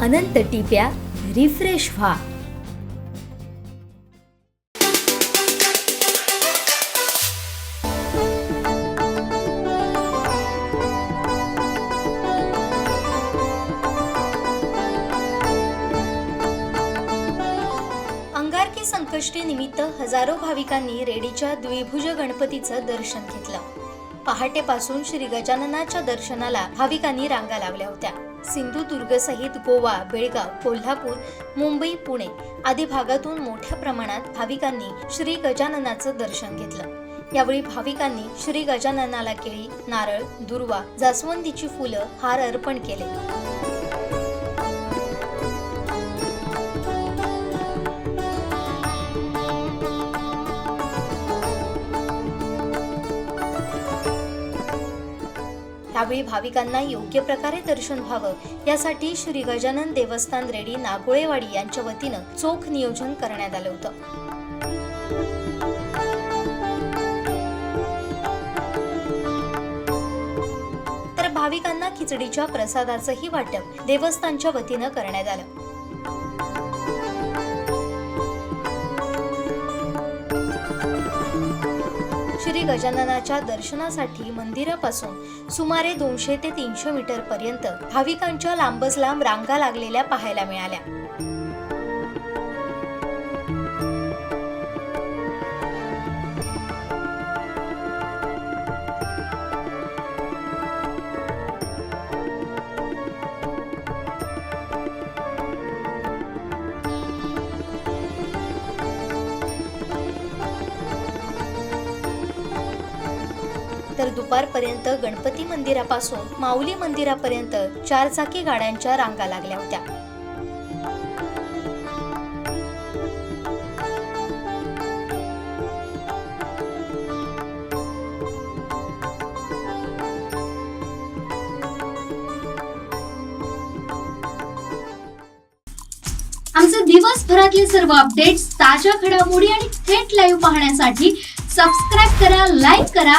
अनंत टिप्या refresh व्हा. अंगारकी संकष्टी निमित्त हजारो भाविकांनी रेडीच्या द्विभुज गणपतीचं दर्शन घेतलं. पहाटेपासून श्री गजाननाच्या दर्शनाला भाविकांनी रांगा लावल्या होत्या. सिंधुदुर्ग सहित गोवा बेळगाव कोल्हापूर मुंबई पुणे आदी भागातून मोठ्या प्रमाणात भाविकांनी श्री गजाननाचं दर्शन घेतलं. यावेळी भाविकांनी श्री गजाननाला केळी नारळ दुर्वा जास्वंदीची फुलं हार अर्पण केले. यावेळी भाविकांना योग्य प्रकारे दर्शन व्हावं. यासाठी श्री गजानन देवस्थान रेडी नागोळेवाडी यांच्या वतीनं चोख नियोजन करण्यात आलं होतं. तर भाविकांना खिचडीच्या प्रसादाचंही वाटप देवस्थानच्या वतीनं करण्यात आलं. श्री गजाननाच्या दर्शनासाठी मंदिरापासून सुमारे दोनशे ते तीनशे मीटर पर्यंत भाविकांच्या लांबच लांब रांगा लागलेल्या पाहायला मिळाल्या. तर दुपारपर्यंत गणपती मंदिरापासून माऊली मंदिरापर्यंत चारचाकी गाड्यांच्या रांगा लागल्या होत्या. आमचे दिवसभरातले सर्व अपडेट्स ताज्या घडामोडी आणि थेट लाईव्ह पाहण्यासाठी सबस्क्राईब करा लाईक करा